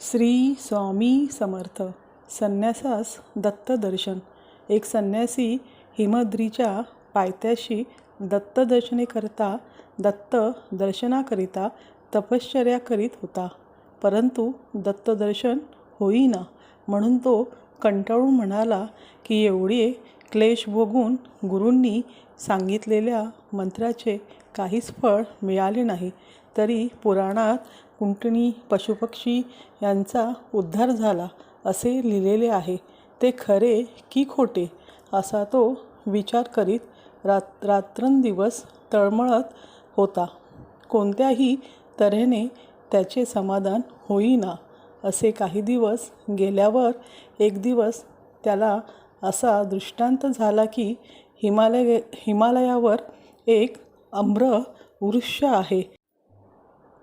श्री स्वामी समर्थ संन्यासास दत्तदर्शन. एक संन्यासी हिमद्रीच्या पायथ्याशी दत्तदर्शनेकरता दत्त दर्शनाकरिता तपश्चर्या करीत होता. परंतु दत्तदर्शन होईना म्हणून तो कंटाळून म्हणाला की एवढे क्लेश भोगून गुरूंनी सांगितलेल्या मंत्राचे काहीच फळ मिळाले नाही. तरी पुराणात कुंटणी पशुपक्षी यांचा उद्धार झाला असे लिहिलेले आहे. ते खरे की खोटे असा तो विचार करीत रात रात्रंदिवस तळमळत होता. कोणत्याही तऱ्हेने त्याचे समाधान होईना असे काही दिवस गेल्यावर एक दिवस त्याला असा दृष्टांत झाला की हिमालय हिमालयावर एक आम्र वृक्ष आहे.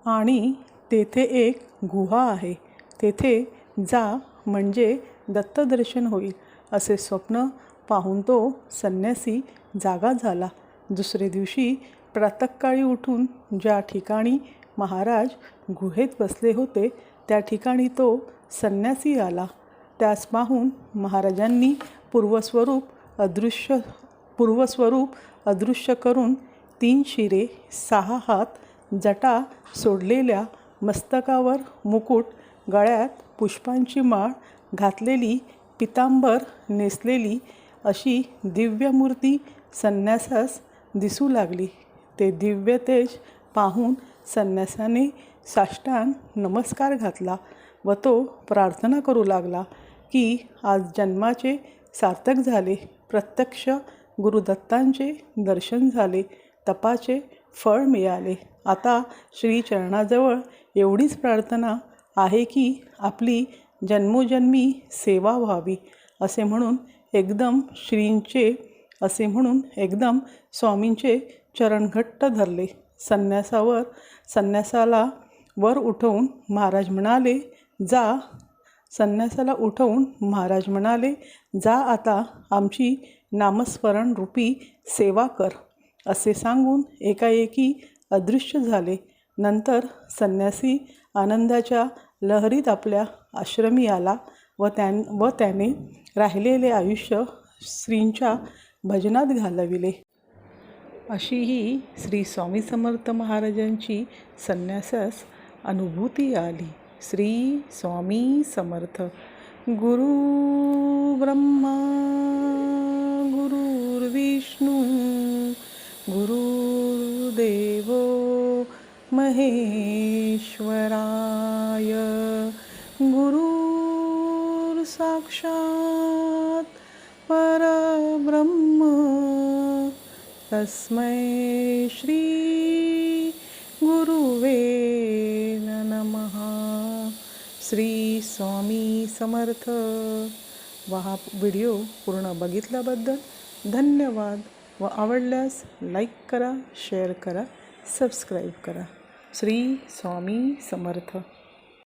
आणि तेथे एक गुहा आहे. तेथे जा म्हणजे दत्तदर्शन होईल असे स्वप्न पाहून तो संन्यासी जागा झाला. दुसरे दिवशी प्रातःकाळी उठून ज्या ठिकाणी महाराज गुहेत बसले होते त्या ठिकाणी तो संन्यासी आला. त्यास पाहून महाराजांनी पूर्वस्वरूप अदृश्य पूर्वस्वरूप अदृश्य करून तीन शिरे सहा हात जटा सोडलेल्या मस्तकावर मुकुट गळ्यात पुष्पांची माळ घातलेली पितांबर नेसलेली अशी दिव्य मूर्ती संन्यासास दिसू लागली. ते दिव्य तेज पाहून संन्यासाने साष्टांग नमस्कार घातला व तो प्रार्थना करू लागला की आज जन्माचे सार्थक झाले प्रत्यक्ष गुरुदत्तांचे दर्शन झाले तपाचे फळ मिळाले. आता श्रीचरणाजवळ एवढीच प्रार्थना आहे की आपली जन्मोजन्मी सेवा व्हावी असे म्हणून एकदम श्रींचे असे म्हणून एकदम स्वामींचे चरण घट्ट धरले. संन्यासावर संन्यासाला वर उठवून महाराज म्हणाले जा. संन्यासाला उठवून महाराज म्हणाले जा आता आमची नामस्मरण रूपी सेवा कर असे सांगून एकाएकी अदृश्य झाले. नंतर संन्यासी आनंदाच्या लहरीत आपल्या आश्रमी आला व त्यां व त्याने राहिलेले आयुष्य श्रींच्या भजनात घालविले. अशी ही श्री स्वामी समर्थ महाराजांची संन्यासास अनुभूती आली. श्री स्वामी समर्थ. गुरु ब्रह्मा महेश्वराय। गुरुर्साक्षात् परब्रह्म। तस्मै श्री गुरुवे नमः। श्री स्वामी समर्थ। व हा व्हिडिओ पूर्ण बघितल्याबद्दल धन्यवाद. व आवडल्यास लाईक करा शेअर करा सबस्क्राईब करा. श्री स्वामी समर्थ.